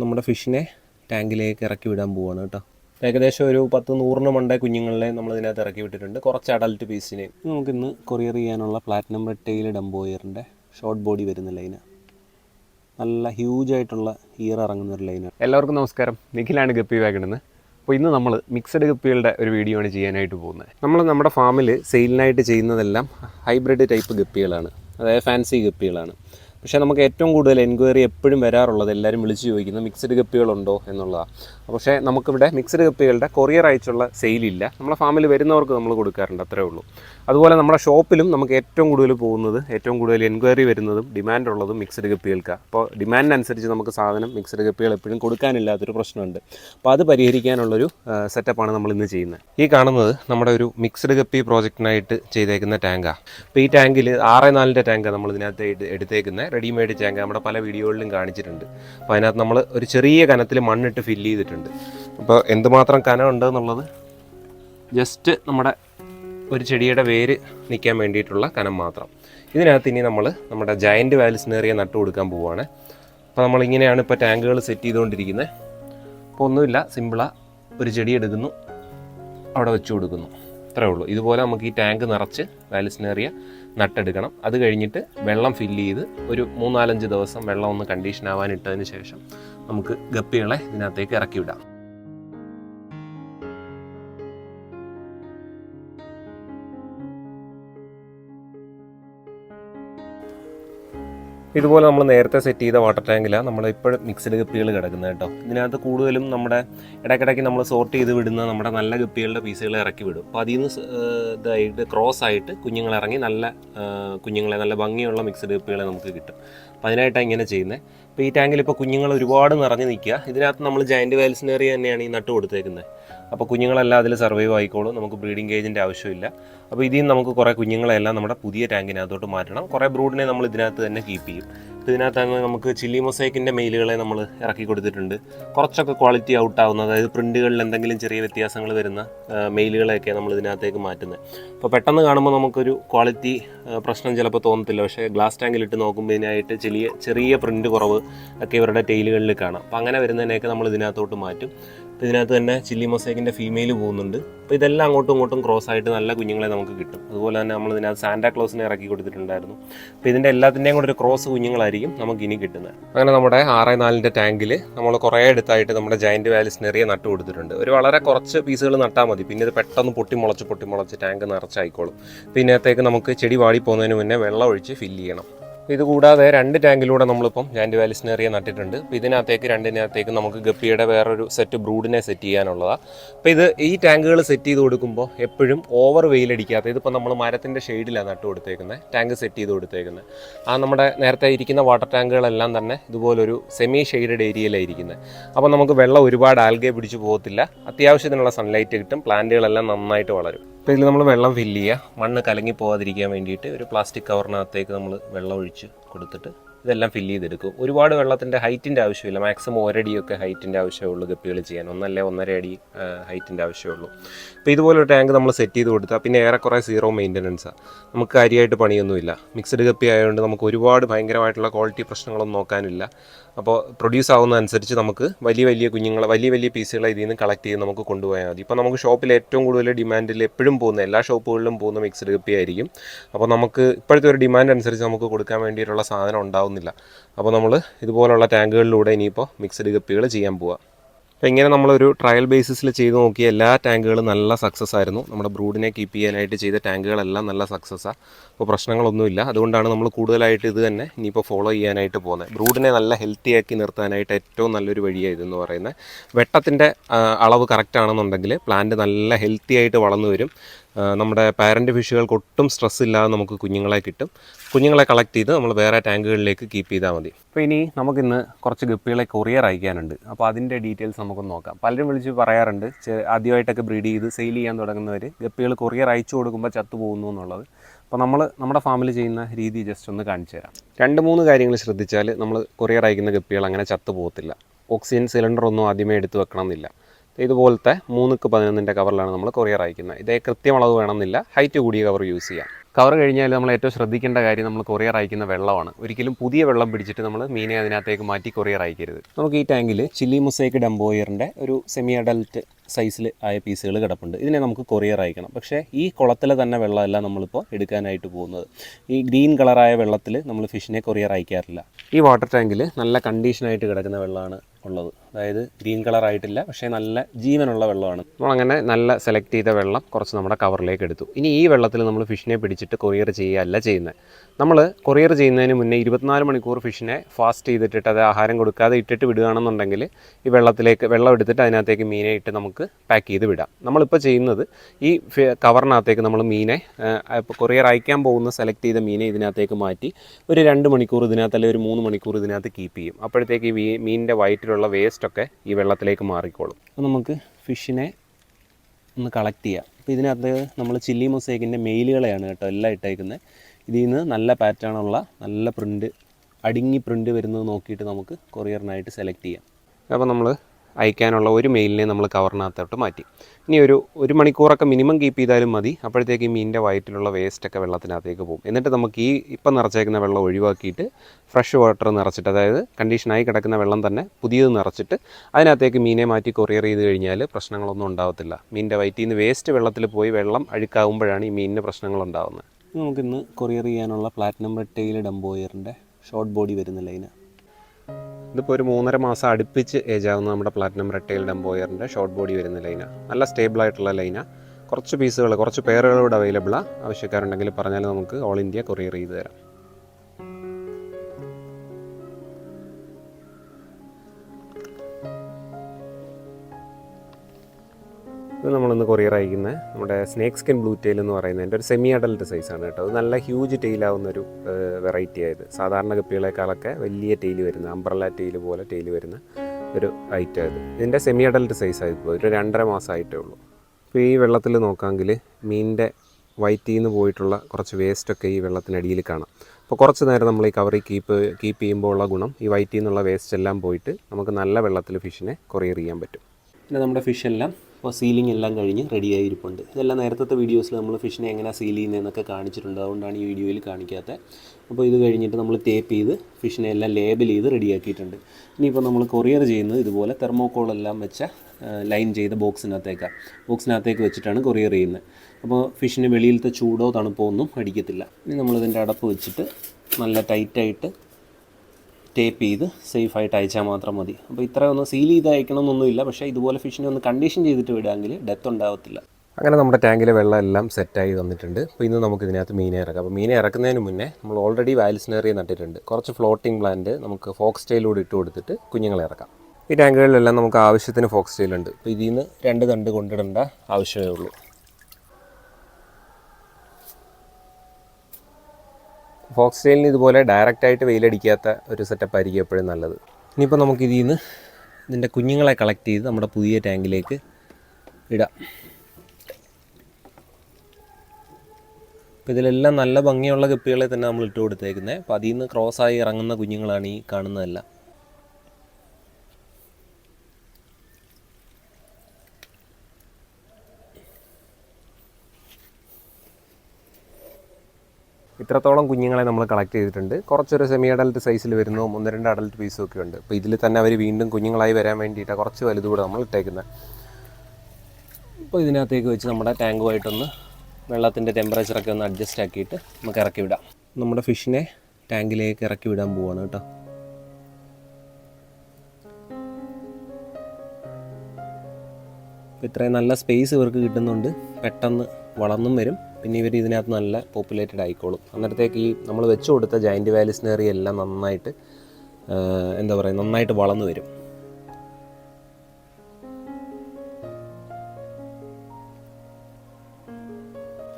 നമ്മുടെ ഫിഷിനെ ടാങ്കിലേക്ക് ഇറക്കി വിടാൻ പോവാണ് കേട്ടോ. ഏകദേശം ഒരു പത്ത് നൂറിന് മണ്ടേ കുഞ്ഞുങ്ങളെ നമ്മൾ ഇതിനകത്ത് ഇറക്കി വിട്ടിട്ടുണ്ട്. കുറച്ച് അഡൽട്ട് പീസിനെ നമുക്കിന്ന് കൊറിയർ ചെയ്യാനുള്ള പ്ലാറ്റിനം റെഡ് ടെയിൽ ഡംബോയറിന്റെ ഷോർട്ട് ബോഡി വരുന്ന ലൈന് നല്ല ഹ്യൂജ് ആയിട്ടുള്ള ഇയർ ഇറങ്ങുന്ന ഒരു ലൈനാണ് എല്ലാവർക്കും നമസ്കാരം. നിഖിലാണ് ഗപ്പി വാഗണെന്ന് അപ്പോൾ ഇന്ന് നമ്മൾ മിക്സഡ് ഗപ്പികളുടെ ഒരു വീഡിയോ ആണ് ചെയ്യാനായിട്ട് പോകുന്നത്. നമ്മൾ നമ്മുടെ ഫാമിൽ സെയിലിനായിട്ട് ചെയ്യുന്നതെല്ലാം ഹൈബ്രിഡ് ടൈപ്പ് ഗപ്പികളാണ്. അതായത് ഫാൻസി ഗപ്പികളാണ്. പക്ഷേ നമുക്ക് ഏറ്റവും കൂടുതൽ എൻക്വയറി എപ്പോഴും വരാറുള്ളത് എല്ലാവരും വിളിച്ച് ചോദിക്കുന്നത് മിക്സഡ് ഗപ്പികളുണ്ടോ എന്നുള്ളതാണ് പക്ഷേ നമുക്കിവിടെ മിക്സഡ് ഗപ്പികളുടെ കൊറിയർ അയച്ചുള്ള സെയിലില്ല നമ്മളെ ഫാമിൽ വരുന്നവർക്ക് നമ്മൾ കൊടുക്കാറുണ്ട് അത്രേ ഉള്ളൂ. അതുപോലെ നമ്മുടെ ഷോപ്പിലും നമുക്ക് ഏറ്റവും കൂടുതൽ പോകുന്നത് ഏറ്റവും കൂടുതൽ എൻക്വയറി വരുന്നതും ഡിമാൻഡ് ഉള്ളതും മിക്സഡ് ഗപ്പികൾക്കാണ് അപ്പോൾ ഡിമാൻഡിനനുസരിച്ച് നമുക്ക് സാധനം മിക്സഡ് ഗപ്പികൾ എപ്പോഴും കൊടുക്കാനില്ലാത്തൊരു പ്രശ്നമുണ്ട്. അപ്പോൾ അത് പരിഹരിക്കാനുള്ളൊരു സെറ്റപ്പാണ് നമ്മൾ ഇന്ന് ചെയ്യുന്നത്. ഈ കാണുന്നത് നമ്മുടെ ഒരു മിക്സഡ് ഗപ്പി പ്രോജക്റ്റിനായിട്ട് ചെയ്തേക്കുന്ന ടാങ്കാണ് അപ്പോൾ ഈ ടാങ്കിൽ ആറ് നാലിന്റെ ടാങ്കാണ് നമ്മൾ ഇതിനകത്ത് എടു- എടുത്തേക്കുന്നത് റെഡിമെയ്ഡ് ചേങ്ക നമ്മുടെ പല വീഡിയോകളിലും കാണിച്ചിട്ടുണ്ട്. അപ്പോൾ അതിനകത്ത് നമ്മൾ ഒരു ചെറിയ കനത്തിൽ മണ്ണിട്ട് ഫില്ല് ചെയ്തിട്ടുണ്ട്. അപ്പോൾ എന്തുമാത്രം കനം ഉണ്ടെന്നുള്ളത് ജസ്റ്റ് നമ്മുടെ ഒരു ചെടിയുടെ വേര് നിൽക്കാൻ വേണ്ടിയിട്ടുള്ള കനം മാത്രം. ഇതിനകത്ത് ഇനി നമ്മൾ നമ്മുടെ ജയന്റ് വാലിസ്നേറിയ നട്ടു കൊടുക്കാൻ പോവുകയാണ് അപ്പോൾ നമ്മളിങ്ങനെയാണ് ഇപ്പോൾ ടാങ്കുകൾ സെറ്റ് ചെയ്തുകൊണ്ടിരിക്കുന്നത് അപ്പോൾ ഒന്നുമില്ല സിമ്പിളാണ് ഒരു ചെടി എടുക്കുന്നു. അവിടെ വെച്ച് കൊടുക്കുന്നു. അത്രേ ഉള്ളൂ. ഇതുപോലെ നമുക്ക് ഈ ടാങ്ക് നിറച്ച് വാലിസ്നേറിയ നട്ടെടുക്കണം. അത് കഴിഞ്ഞിട്ട് വെള്ളം ഫില്ല് ചെയ്ത് ഒരു മൂന്നാലഞ്ച് ദിവസം വെള്ളം ഒന്ന് കണ്ടീഷൻ ആവാൻ ഇട്ടതിന് ശേഷം നമുക്ക് ഗപ്പികളെ ഇതിനകത്തേക്ക് ഇറക്കി വിടാം. ഇതുപോലെ നമ്മൾ നേരത്തെ സെറ്റ് ചെയ്ത വാട്ടർ ടാങ്കിലാണ് നമ്മൾ ഇപ്പോഴും മിക്സഡ് ഗപ്പികൾ കിടക്കുന്നത് കേട്ടോ. ഇതിനകത്ത് കൂടുതലും നമ്മുടെ ഇടയ്ക്കിടയ്ക്ക് നമ്മൾ സോർട്ട് ചെയ്ത് വിടുന്ന നമ്മുടെ നല്ല ഗപ്പികളുടെ പീസുകൾ ഇറക്കി വിടും. അപ്പോൾ അതിൽ നിന്ന് ഇതായിട്ട് ക്രോസ് ആയിട്ട് കുഞ്ഞുങ്ങൾ ഇറങ്ങി നല്ല കുഞ്ഞുങ്ങളെ നല്ല ഭംഗിയുള്ള മിക്സഡ് ഗപ്പികളെ നമുക്ക് കിട്ടും. അപ്പോൾ അതിനായിട്ടാണ് ഇങ്ങനെ ചെയ്യുന്നത് അപ്പോൾ ഈ ടാങ്കിൽ ഇപ്പോൾ കുഞ്ഞുങ്ങൾ ഒരുപാട് നിറഞ്ഞു നിൽക്കുക. ഇതിനകത്ത് നമ്മൾ ജയന്റ് വാൽസിനേറിയ തന്നെയാണ് ഈ നട്ട് കൊടുത്തേക്കുന്നത്. അപ്പോൾ കുഞ്ഞുങ്ങളെല്ലാം അതിൽ സർവൈവ് ആയിക്കോളും. നമുക്ക് ബ്രീഡിംഗ് കേജിന്റെ ആവശ്യമില്ല. അപ്പോൾ ഇതിൽ നമുക്ക് കുറേ കുഞ്ഞുങ്ങളെല്ലാം നമ്മുടെ പുതിയ ടാങ്കിനകത്തോട്ട് മാറ്റണം. കുറേ ബ്രൂഡിനെ നമ്മൾ ഇതിനകത്ത് തന്നെ കീപ്പ് ചെയ്യും. ഇതിനകത്താണ് നമുക്ക് ചില്ലി മൊസൈക്കിന്റെ മെയിലുകളെ നമ്മൾ ഇറക്കി കൊടുത്തിട്ടുണ്ട്. കുറച്ചൊക്കെ ക്വാളിറ്റി ഔട്ട് ആവുന്ന അതായത് പ്രിന്റുകളിൽ എന്തെങ്കിലും ചെറിയ വ്യത്യാസങ്ങൾ വരുന്ന മെയിലുകളെയൊക്കെ നമ്മൾ ഇതിനകത്തേക്ക് മാറ്റുന്നത്. അപ്പോൾ പെട്ടെന്ന് കാണുമ്പോൾ നമുക്കൊരു ക്വാളിറ്റി പ്രശ്നം ചിലപ്പോൾ തോന്നത്തില്ല. പക്ഷേ ഗ്ലാസ് ടാങ്കിലിട്ട് നോക്കുമ്പോൾ ഇതിനായിട്ട് ചെറിയ ചെറിയ പ്രിന്റ് കുറവ് ഒക്കെ ഇവരുടെ ടെയിലുകളിൽ കാണാം. അപ്പോൾ അങ്ങനെ വരുന്നതിനെയൊക്കെ നമ്മൾ ഇതിനകത്തോട്ട് മാറ്റും. അപ്പോൾ ഇതിനകത്ത് തന്നെ ചില്ലി മൊസൈക്കിന്റെ ഫീമെയിൽ പോകുന്നുണ്ട്. അപ്പോൾ ഇതെല്ലാം അങ്ങോട്ടും ഇങ്ങോട്ടും ക്രോസ് ആയിട്ട് നല്ല കുഞ്ഞുങ്ങളെ നമുക്ക് കിട്ടും. അതുപോലെ തന്നെ നമ്മൾ ഇതിനകത്ത് സാന്റാ ക്ലോസിനെ ഇറക്കി കൊടുത്തിട്ടുണ്ടായിരുന്നു. അപ്പോൾ ഇതിന്റെ എല്ലാത്തിന്റെയും കൂടെ ഒരു ക്രോസ് കുഞ്ഞുങ്ങളായിരിക്കും. നമുക്ക് ഇനി കിട്ടുന്നത്. അങ്ങനെ നമ്മുടെ ആറ് നാലിന്റെ ടാങ്കിൽ നമ്മൾ കുറേ എടുത്തായിട്ട് നമ്മുടെ ജയന്റ് വാലിസ് നിറയെ നട്ട് കൊടുത്തിട്ടുണ്ട്. ഒരു വളരെ കുറച്ച് പീസുകൾ നട്ടാൽ മതി. പിന്നെ ഇത് പെട്ടെന്ന് പൊട്ടി മുളച്ച് പൊട്ടി മുളച്ച് ടാങ്ക് നിറച്ചായിക്കോളും. പിന്നെ നമുക്ക് ചെടി വാടി പോകുന്നതിന് മുന്നേ വെള്ളം ഒഴിച്ച് ഫില്ല് ചെയ്യണം. ഇത് കൂടാതെ രണ്ട് ടാങ്കിലൂടെ നമ്മളിപ്പം ജാൻഡ് വാലിസിനേറിയ നട്ടിട്ടുണ്ട്. അപ്പോൾ ഇതിനകത്തേക്ക് രണ്ടിനകത്തേക്ക് നമുക്ക് ഗപ്പിയുടെ വേറൊരു സെറ്റ് ബ്രൂഡിനെ സെറ്റ് ചെയ്യാനുള്ളതാണ് അപ്പോൾ ഇത് ഈ ടാങ്കുകൾ സെറ്റ് ചെയ്ത് കൊടുക്കുമ്പോൾ എപ്പോഴും ഓവർ വെയിലടിക്കാത്ത ഇതിപ്പോൾ നമ്മൾ മരത്തിന്റെ ഷെയ്ഡിലാണ് നട്ട് കൊടുത്തേക്കുന്നത് ടാങ്ക് സെറ്റ് ചെയ്ത് കൊടുത്തേക്കുന്നത് ആ നമ്മുടെ നേരത്തെ ഇരിക്കുന്ന വാട്ടർ ടാങ്കുകളെല്ലാം തന്നെ ഇതുപോലൊരു സെമി ഷെയ്ഡഡ് ഏരിയയിലാണ് ഇരിക്കുന്നത് അപ്പോൾ നമുക്ക് വെള്ളം ഒരുപാട് ആൽഗെ പിടിച്ച് പോകത്തില്ല. അത്യാവശ്യത്തിനുള്ള സൺലൈറ്റ് കിട്ടും പ്ലാന്റുകളെല്ലാം നന്നായിട്ട് വളരും. അപ്പോൾ ഇതിൽ നമ്മൾ വെള്ളം ഫില്ല് ചെയ്യുക മണ്ണ് കലങ്ങി പോകാതിരിക്കാൻ വേണ്ടിയിട്ട് ഒരു പ്ലാസ്റ്റിക് കവറിനകത്തേക്ക് നമ്മൾ വെള്ളം ഒഴിച്ച് കൊടുത്തിട്ട് ഇതെല്ലാം ഫില്ല് ചെയ്തെടുക്കും. ഒരുപാട് വെള്ളത്തിന്റെ ഹൈറ്റിന്റെ ആവശ്യമില്ല. മാക്സിമം ഒരടിയൊക്കെ ഹൈറ്റിന്റെ ആവശ്യമുള്ളൂ ഗപ്പികൾ ചെയ്യാൻ. ഒന്നല്ലേ ഒന്നര അടി ഹൈറ്റിന്റെ ആവശ്യമുള്ളൂ. അപ്പോൾ ഇതുപോലൊരു ടാങ്ക് നമ്മൾ സെറ്റ് ചെയ്ത് കൊടുത്താൽ പിന്നെ ഏറെക്കുറെ സീറോ മെയിന്റനൻസാണ് നമുക്ക് കാര്യമായിട്ട് പണിയൊന്നുമില്ല. മിക്സഡ് ഗപ്പി ആയതുകൊണ്ട് നമുക്ക് ഒരുപാട് ഭയങ്കരമായിട്ടുള്ള ക്വാളിറ്റി പ്രശ്നങ്ങളൊന്നും നോക്കാനില്ല. അപ്പോൾ പ്രൊഡ്യൂസ് ആവുന്നതനുസരിച്ച് നമുക്ക് വലിയ വലിയ കുഞ്ഞുങ്ങളെ വലിയ വലിയ പീസുകളെ ഇതിൽ നിന്ന് കളക്ട് ചെയ്ത് നമുക്ക് കൊണ്ടുപോയാൽ മതി. ഇപ്പോൾ നമുക്ക് ഷോപ്പിൽ ഏറ്റവും കൂടുതൽ ഡിമാൻഡിൽ എപ്പോഴും പോകുന്ന എല്ലാ ഷോപ്പുകളിലും പോകുന്ന മിക്സഡ് ഗപ്പി ആയിരിക്കും. അപ്പോൾ നമുക്ക് ഇപ്പോഴത്തെ ഒരു ഡിമാൻഡ് അനുസരിച്ച് നമുക്ക് കൊടുക്കാൻ വേണ്ടിയിട്ടുള്ള സാധനം ഉണ്ടാവുന്നില്ല അപ്പോൾ നമ്മൾ ഇതുപോലുള്ള ടാങ്കുകളിലൂടെ ഇനിയിപ്പോൾ മിക്സഡ് കപ്പികൾ ചെയ്യാൻ പോവുക അപ്പോൾ ഇങ്ങനെ നമ്മളൊരു ട്രയൽ ബേസിസിൽ ചെയ്ത് നോക്കിയ എല്ലാ ടാങ്കുകളും നല്ല സക്സസ് ആയിരുന്നു. നമ്മുടെ ബ്രൂഡിനെ കീപ്പ് ചെയ്യാനായിട്ട് ചെയ്ത ടാങ്കുകളെല്ലാം നല്ല സക്സസ്സാണ് അപ്പോൾ പ്രശ്നങ്ങളൊന്നുമില്ല. അതുകൊണ്ടാണ് നമ്മൾ കൂടുതലായിട്ട് ഇത് തന്നെ ഇനിയിപ്പോൾ ഫോളോ ചെയ്യാനായിട്ട് പോകുന്നത്. ബ്രൂഡിനെ നല്ല ഹെൽത്തി ആക്കി നിർത്താനായിട്ട് ഏറ്റവും നല്ലൊരു വഴിയാണ് ഇതെന്ന് പറയുന്നത്. വെട്ടത്തിന്റെ അളവ് കറക്റ്റ് ആണെന്നുണ്ടെങ്കിൽ പ്ലാന്റ് നല്ല ഹെൽത്തി ആയിട്ട് വളർന്നു വരും. നമ്മുടെ പാരന്റ് ഫിഷുകൾക്ക് ഒട്ടും സ്ട്രെസ് ഇല്ലാതെ നമുക്ക് കുഞ്ഞുങ്ങളെ കിട്ടും. കുഞ്ഞുങ്ങളെ കളക്ട് ചെയ്ത് നമ്മൾ വേറെ ടാങ്കുകളിലേക്ക് കീപ്പ് ചെയ്താൽ മതി. അപ്പോൾ ഇനി നമുക്കിന്ന് കുറച്ച് ഗപ്പികളെ കൊറിയർ അയക്കാനുണ്ട്. അപ്പോൾ അതിന്റെ ഡീറ്റെയിൽസ് നമുക്കൊന്ന് നോക്കാം. പലരും വിളിച്ച് പറയാറുണ്ട് ആദ്യമായിട്ടൊക്കെ ബ്രീഡ് ചെയ്ത് സെയിൽ ചെയ്യാൻ തുടങ്ങുന്നവർ ഗപ്പികൾ കൊറിയർ അയച്ചു കൊടുക്കുമ്പോൾ ചത്തു പോകുന്നു എന്നുള്ളത്. അപ്പോൾ നമ്മൾ നമ്മുടെ ഫാമിൽ ചെയ്യുന്ന രീതി ജസ്റ്റ് ഒന്ന് കാണിച്ചു തരാം. രണ്ട് മൂന്ന് കാര്യങ്ങൾ ശ്രദ്ധിച്ചാൽ നമ്മൾ കൊറിയർ അയക്കുന്ന ഗപ്പികൾ അങ്ങനെ ചത്തു പോകത്തില്ല ഓക്സിജൻ സിലിണ്ടർ ഒന്നും ആദ്യമേ എടുത്ത് വെക്കണം എന്നില്ല ഇതുപോലത്തെ മൂന്നുക്ക് പതിനൊന്നിന്റെ കവറിലാണ് നമ്മൾ കൊറിയർ അയക്കുന്നത്. ഇതേ കൃത്യം അളവ് വേണമെന്നില്ല. ഹൈറ്റ് കൂടിയ കവർ യൂസ് ചെയ്യാം. കവർ കഴിഞ്ഞാൽ നമ്മൾ ഏറ്റവും ശ്രദ്ധിക്കേണ്ട കാര്യം നമ്മൾ കൊറിയർ അയക്കുന്ന വെള്ളമാണ്. ഒരിക്കലും പുതിയ വെള്ളം പിടിച്ചിട്ട് നമ്മൾ മീനെ അതിനകത്തേക്ക് മാറ്റി കൊറിയർ അയക്കരുത്. നമുക്ക് ഈ ടാങ്കിൽ ചില്ലി മുസൈക്ക് ഡംബോയറിന്റെ ഒരു സെമി അഡൽറ്റ് സൈസിൽ ആയ പീസുകൾ കിടപ്പുണ്ട്. ഇതിനെ നമുക്ക് കൊറിയർ അയക്കണം. പക്ഷേ ഈ കുളത്തിലെ തന്നെ വെള്ളമല്ല നമ്മളിപ്പോൾ എടുക്കാനായിട്ട് പോകുന്നത്. ഈ ഗ്രീൻ കളറായ വെള്ളത്തിൽ നമ്മൾ ഫിഷിനെ കൊറിയർ അയക്കാറില്ല. ഈ വാട്ടർ ടാങ്കിൽ നല്ല കണ്ടീഷനായിട്ട് കിടക്കുന്ന വെള്ളമാണ് ഉള്ളത്. അതായത് ഗ്രീൻ കളർ ആയിട്ടില്ല പക്ഷേ നല്ല ജീവനുള്ള വെള്ളമാണ്. നമ്മൾ അങ്ങനെ നല്ല സെലക്ട് ചെയ്ത വെള്ളം കുറച്ച് നമ്മുടെ കവറിലേക്ക് എടുത്തു. ഇനി ഈ വെള്ളത്തിൽ നമ്മൾ ഫിഷിനെ പിടിച്ചിട്ട് കൊറിയർ ചെയ്യുകയല്ല ചെയ്യുന്നത്. നമ്മൾ കൊറിയർ ചെയ്യുന്നതിന് മുന്നേ ഇരുപത്തിനാല് മണിക്കൂർ ഫിഷിനെ ഫാസ്റ്റ് ചെയ്തിട്ടിട്ട് അത് ആഹാരം കൊടുക്കാതെ ഇട്ടിട്ട് വിടുകയാണെന്നുണ്ടെങ്കിൽ ഈ വെള്ളത്തിലേക്ക് വെള്ളം എടുത്തിട്ട് അതിനകത്തേക്ക് മീനെ ഇട്ട് നമുക്ക് പാക്ക് ചെയ്ത് വിടാം. നമ്മളിപ്പോൾ ചെയ്യുന്നത് ഈ കവറിനകത്തേക്ക് നമ്മൾ മീനെ കൊറിയർ അയക്കാൻ പോകുന്ന സെലക്ട് ചെയ്ത മീനെ ഇതിനകത്തേക്ക് മാറ്റി ഒരു രണ്ട് മണിക്കൂർ ഇതിനകത്ത് അല്ലെങ്കിൽ ഒരു മൂന്ന് മണിക്കൂർ ഇതിനകത്ത് കീപ്പ് ചെയ്യും. അപ്പോഴത്തേക്ക് ഈ മീനിന്റെ വയറ്റിലുള്ള വേസ്റ്റൊക്കെ ഈ വെള്ളത്തിലേക്ക് മാറിക്കോളും. അപ്പോൾ നമുക്ക് ഫിഷിനെ ഒന്ന് കളക്ട് ചെയ്യാം. അപ്പോൾ ഇതിനകത്ത് നമ്മൾ ചില്ലി മൊസൈക്കിന്റെ മെയിലുകളെയാണ് കേട്ടോ എല്ലാം ഇട്ടേക്കുന്നത് ഇതിൽ നിന്ന് നല്ല പാറ്റേണുള്ള നല്ല പ്രിന്റ് അടുങ്ങി പ്രിന്റ് വരുന്നത് നോക്കിയിട്ട് നമുക്ക് കൊറിയറിനായിട്ട് സെലക്ട് ചെയ്യാം. അപ്പോൾ നമ്മൾ അയക്കാനുള്ള ഒരു മെയിലിനെ നമ്മൾ കവറിനകത്തോട്ട് മാറ്റി. ഇനി ഒരു ഒരു മണിക്കൂറൊക്കെ മിനിമം കീപ്പ് ചെയ്താലും മതി. അപ്പോഴത്തേക്ക് മീനിന്റെ വയറ്റിലുള്ള വേസ്റ്റൊക്കെ വെള്ളത്തിനകത്തേക്ക് പോകും. എന്നിട്ട് നമുക്ക് ഈ ഇപ്പം നിറച്ചേക്കുന്ന വെള്ളം ഒഴിവാക്കിയിട്ട് ഫ്രഷ് വാട്ടർ നിറച്ചിട്ട് അതായത് കണ്ടീഷനായി കിടക്കുന്ന വെള്ളം തന്നെ പുതിയത് നിറച്ചിട്ട് അതിനകത്തേക്ക് മീനെ മാറ്റി കൊറിയർ ചെയ്ത് കഴിഞ്ഞാൽ പ്രശ്നങ്ങളൊന്നും ഉണ്ടാവത്തില്ല. മീനിന്റെ വയറ്റിൽ നിന്ന് വേസ്റ്റ് വെള്ളത്തിൽ പോയി വെള്ളം അഴുക്കാവുമ്പോഴാണ് ഈ മീനിന് പ്രശ്നങ്ങൾ ഉണ്ടാകുന്നത് നമുക്കിന്ന് കൊറിയർ ചെയ്യാനുള്ള പ്ലാറ്റിനം റെഡ് ടെയിൽ ഡംബോയറിന്റെ ഷോർട്ട് ബോഡി വരുന്ന ലൈന് ഇതിപ്പോൾ ഒരു മൂന്നര മാസം അടുപ്പിച്ച് ഏജ് ആവുന്ന നമ്മുടെ പ്ലാറ്റിനം റെട്ടയിൽ ഡംബോയറിന്റെ ഷോർട്ട് ബോഡി വരുന്ന ലൈന നല്ല സ്റ്റേബിൾ ആയിട്ടുള്ള ലൈന കുറച്ച് പീസുകൾ കുറച്ച് പേറുകളോട് അവൈലബിളാണ് ആവശ്യക്കാരുണ്ടെങ്കിൽ പറഞ്ഞാൽ നമുക്ക് ഓൾ ഇന്ത്യ കൊറിയർ ചെയ്ത് തരാം. ഇത് നമ്മളിന്ന് കൊറിയർ അയക്കുന്നത് നമ്മുടെ സ്നേക്ക് സ്കിൻ ബ്ലൂ ടെയിൽ എന്ന് പറയുന്നതിന്റെ ഒരു സെമി അഡൽട്ട് സൈസാണ് കേട്ടോ. അത് നല്ല ഹ്യൂജ് ടെയിലാവുന്ന ഒരു വെറൈറ്റി ആയത് സാധാരണ കപ്പികളെക്കാളൊക്കെ വലിയ ടെയിൽ വരുന്ന അംബ്രല ടെയിൽ പോലെ ടെയിൽ വരുന്ന ഒരു ഐറ്റം ആയത് ഇതിന്റെ സെമി അഡൽട്ട് സൈസായി ഇപ്പോൾ ഒരു രണ്ടര മാസമായിട്ടേ ഉള്ളൂ. അപ്പോൾ ഈ വെള്ളത്തിൽ നോക്കാമെങ്കിൽ മീനിന്റെ വയറ്റിൽ നിന്ന് പോയിട്ടുള്ള കുറച്ച് വേസ്റ്റൊക്കെ ഈ വെള്ളത്തിനടിയിൽ കാണാം. അപ്പോൾ കുറച്ച് നേരം നമ്മൾ ഈ കവറിൽ കീപ്പ് കീപ്പ് ചെയ്യുമ്പോൾ ഉള്ള ഗുണം ഈ വയറ്റിൽ നിന്നുള്ള വേസ്റ്റ് എല്ലാം പോയിട്ട് നമുക്ക് നല്ല വെള്ളത്തിൽ ഫിഷിനെ കൊറിയർ ചെയ്യാൻ പറ്റും. പിന്നെ നമ്മുടെ ഫിഷ് ഇപ്പോൾ സീലിംഗ് എല്ലാം കഴിഞ്ഞ് റെഡിയായി ഇരിപ്പുണ്ട് ഇതെല്ലാം നേരത്തെ വീഡിയോസിൽ നമ്മൾ ഫിഷിനെ എങ്ങനെ സീൽ ചെയ്യുന്നതെന്നൊക്കെ കാണിച്ചിട്ടുണ്ട്. അതുകൊണ്ടാണ് ഈ വീഡിയോയിൽ കാണിക്കാത്ത. അപ്പോൾ ഇത് കഴിഞ്ഞിട്ട് നമ്മൾ ടേപ്പ് ചെയ്ത് ഫിഷിനെ എല്ലാം ലേബൽ ചെയ്ത് റെഡിയാക്കിയിട്ടുണ്ട് ഇനിയിപ്പോൾ നമ്മൾ കൊറിയർ ചെയ്യുന്നത് ഇതുപോലെ തെർമോക്കോളെല്ലാം വെച്ച ലൈൻ ചെയ്ത ബോക്സിനകത്തേക്കാണ് ബോക്സിനകത്തേക്ക് വെച്ചിട്ടാണ് കൊറിയർ ചെയ്യുന്നത്. അപ്പോൾ ഫിഷിന് വെളിയിലത്തെ ചൂടോ തണുപ്പോ ഒന്നും അടിക്കത്തില്ല. ഇനി നമ്മളിതിന്റെ അടപ്പ് വെച്ചിട്ട് നല്ല ടൈറ്റായിട്ട് ടേപ്പ് ചെയ്ത് സേഫായിട്ട് അയച്ചാൽ മാത്രം മതി. അപ്പോൾ ഇത്ര ഒന്ന് സീൽ ചെയ്ത് അയക്കണമെന്നൊന്നുമില്ല. പക്ഷേ ഇതുപോലെ ഫിഷിനെ ഒന്ന് കണ്ടീഷൻ ചെയ്തിട്ട് വിടാമെങ്കിൽ ഡെത്ത് ഉണ്ടാവത്തില്ല. അങ്ങനെ നമ്മുടെ ടാങ്കിലെ വെള്ളം എല്ലാം സെറ്റായി വന്നിട്ടുണ്ട്. അപ്പോൾ ഇന്ന് നമുക്ക് ഇതിനകത്ത് മീനെ ഇറക്കാം. അപ്പോൾ മീനെ ഇറക്കുന്നതിന് മുന്നേ നമ്മൾ ഓൾറെഡി വാൽസിനറി നട്ടിട്ടുണ്ട്. കുറച്ച് ഫ്ലോട്ടിംഗ് പ്ലാന്റ് നമുക്ക് ഫോക്സ് ടെയിലൂടെ ഇട്ട് കൊടുത്തിട്ട് കുഞ്ഞുങ്ങളെ ഇറക്കാം. ഈ ടാങ്കുകളിലെല്ലാം നമുക്ക് ആവശ്യത്തിന് ഫോക്സ് ഉണ്ട്. അപ്പോൾ ഇതിൽ നിന്ന് രണ്ട് തണ്ട് കൊണ്ടിടേണ്ട ആവശ്യമേ ഉള്ളൂ. ഫോക്സ് ടെയിലിന് ഇതുപോലെ ഡയറക്റ്റായിട്ട് വെയിലടിക്കാത്ത ഒരു സെറ്റപ്പ് ആയിരിക്കും എപ്പോഴും നല്ലത്. ഇനിയിപ്പോൾ നമുക്ക് ഇതിൽ നിന്ന് ഇതിന്റെ കുഞ്ഞുങ്ങളെ കളക്ട് ചെയ്ത് നമ്മുടെ പുതിയ ടാങ്കിലേക്ക് ഇടാം. അപ്പോൾ ഇതിലെല്ലാം നല്ല ഭംഗിയുള്ള ഗപ്പികളെ തന്നെ നമ്മൾ ഇട്ട് കൊടുത്തേക്കുന്നത് അപ്പോൾ അതിൽ നിന്ന് ക്രോസായി ഇറങ്ങുന്ന കുഞ്ഞുങ്ങളാണ് ഈ കാണുന്നതെല്ലാം. ഇത്രത്തോളം കുഞ്ഞുങ്ങളെ നമ്മൾ കളക്ട് ചെയ്തിട്ടുണ്ട്. കുറച്ചൊരു സെമി അഡൽട്ട് സൈസിൽ വരുന്നതും ഒന്ന് രണ്ട് അഡൽട്ട് പീസും ഒക്കെ ഉണ്ട്. അപ്പോൾ ഇതിൽ തന്നെ അവർ വീണ്ടും കുഞ്ഞുങ്ങളായി വരാൻ വേണ്ടിയിട്ട് കുറച്ച് വലുതുകൂടെ നമ്മൾ ഇട്ടേക്കുന്നത് അപ്പോൾ ഇതിനകത്തേക്ക് വെച്ച് നമ്മുടെ ടാങ്കുമായിട്ടൊന്ന് വെള്ളത്തിന്റെ ടെമ്പറേച്ചറൊക്കെ ഒന്ന് അഡ്ജസ്റ്റ് ആക്കിയിട്ട് നമുക്ക് ഇറക്കി വിടാം. നമ്മുടെ ഫിഷിനെ ടാങ്കിലേക്ക് ഇറക്കി വിടാൻ പോവാണ് കേട്ടോ. ഇത്രയും നല്ല സ്പേസ് ഇവർക്ക് കിട്ടുന്നുണ്ട്. പെട്ടെന്ന് വളർന്നും വരും. പിന്നെ ഇവർ ഇതിനകത്ത് നല്ല പോപ്പുലേറ്റഡ് ആയിക്കോളും. അന്നേരത്തേക്ക് ഈ നമ്മൾ വെച്ചു കൊടുത്ത ജയന്റ് വാലി സ്നേറി എല്ലാം നന്നായിട്ട് എന്താ പറയുക നന്നായിട്ട് വളർന്നു വരും.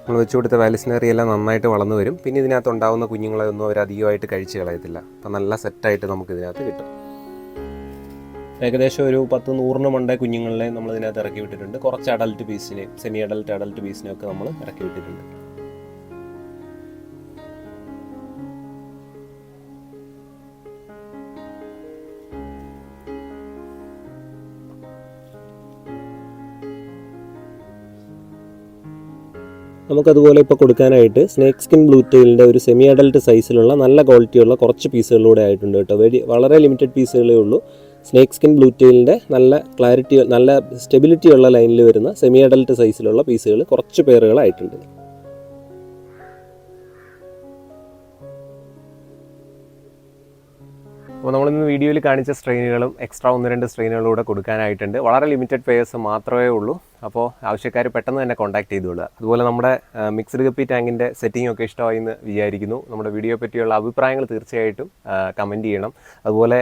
നമ്മൾ വെച്ചു കൊടുത്ത വാലിസിനറി എല്ലാം നന്നായിട്ട് വളർന്നു വരും. പിന്നെ ഇതിനകത്ത് ഉണ്ടാകുന്ന കുഞ്ഞുങ്ങളെ ഒന്നും അവർ അധികമായിട്ട് കഴിച്ച് കളയത്തില്ല. അപ്പം നല്ല സെറ്റായിട്ട് നമുക്ക് ഇതിനകത്ത് കിട്ടും. ഏകദേശം ഒരു പത്ത് നൂറിന് മണ്ടേ കുഞ്ഞുങ്ങളെ നമ്മൾ ഇതിനകത്ത് ഇറക്കി വിട്ടിട്ടുണ്ട്. കുറച്ച് അഡൽട്ട് പീസിനെ സെമി അഡൽട്ട് അഡൽട്ട് പീസിനെ ഒക്കെ നമ്മൾ ഇറക്കി വിട്ടിട്ടുണ്ട്. നമുക്കതുപോലെ ഇപ്പോൾ കൊടുക്കാനായിട്ട് സ്നേക്ക് സ്കിൻ ബ്ലൂ ടെയിലിന്റെ ഒരു സെമി അഡൽട്ട് സൈസിലുള്ള നല്ല ക്വാളിറ്റിയുള്ള കുറച്ച് പീസുകളിലൂടെ ആയിട്ടുണ്ട് കേട്ടോ. വളരെ ലിമിറ്റഡ് പീസുകളേ ഉള്ളൂ. സ്നേക്ക് സ്കിൻ ബ്ലൂ ടെയിലിന്റെ നല്ല ക്ലാരിറ്റി നല്ല സ്റ്റെബിലിറ്റി ഉള്ള ലൈനിൽ വരുന്ന സെമി അഡൽട്ട് സൈസിലുള്ള പീസുകൾ കുറച്ച് പേറുകളായിട്ടുണ്ട് അപ്പോൾ നമ്മളിന്ന് വീഡിയോയിൽ കാണിച്ച സ്ട്രെയിനുകളും എക്സ്ട്രാ ഒന്ന് രണ്ട് സ്ട്രെയിനുകളും കൂടെ കൊടുക്കാനായിട്ടുണ്ട്. വളരെ ലിമിറ്റഡ് പേയേഴ്സ് മാത്രമേ ഉള്ളൂ. അപ്പോൾ ആവശ്യക്കാർ പെട്ടെന്ന് തന്നെ കോൺടാക്ട് ചെയ്തുകൊള്ളുക അതുപോലെ നമ്മുടെ മിക്സഡ് കപ്പി ടാങ്കിന്റെ സെറ്റിംഗ് ഒക്കെ ഇഷ്ടമായി എന്ന് വിചാരിക്കുന്നു. നമ്മുടെ വീഡിയോ പറ്റിയുള്ള അഭിപ്രായങ്ങൾ തീർച്ചയായിട്ടും കമന്റ് ചെയ്യണം. അതുപോലെ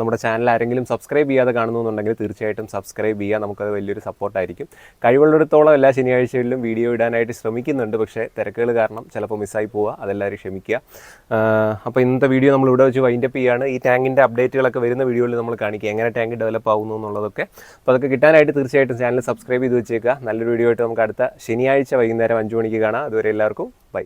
നമ്മുടെ ചാനൽ ആരെങ്കിലും സബ്സ്ക്രൈബ് ചെയ്യാതെ കാണുന്നുണ്ടെങ്കിൽ തീർച്ചയായിട്ടും സബ്സ്ക്രൈബ് ചെയ്യുക. നമുക്കത് വലിയൊരു സപ്പോർട്ടായിരിക്കും കഴിവുള്ളിടത്തോളം എല്ലാ ശനിയാഴ്ചകളിലും വീഡിയോ ഇടാനായിട്ട് ശ്രമിക്കുന്നുണ്ട്. പക്ഷേ തിരക്കുകൾ കാരണം ചിലപ്പോൾ മിസ്സായി പോവുക. അതെല്ലാവരും ക്ഷമിക്കുക. അപ്പോൾ ഇന്നത്തെ വീഡിയോ നമ്മൾ ഇവിടെ വെച്ച് വൈൻഡപ്പ് ചെയ്യുകയാണ് ഈ ടാങ്കിന്റെ അപ്ഡേറ്റുകളൊക്കെ വരുന്ന വീഡിയോയിൽ നമ്മൾ കാണിക്കുക എങ്ങനെ ടാങ്ക് ഡെവലപ്പ് ആവുന്നു എന്നുള്ളതൊക്കെ. അപ്പോൾ അതൊക്കെ കിട്ടാനായിട്ട് തീർച്ചയായിട്ടും ചാനൽ സബ്സ്ക്രൈബ് ചെയ്ത് വെച്ചേക്കുക. നല്ലൊരു വീഡിയോ ആയിട്ട് നമുക്ക് അടുത്ത ശനിയാഴ്ച വൈകുന്നേരം അഞ്ച് മണിക്ക് കാണാം. അതുവരെ എല്ലാവർക്കും ബൈ.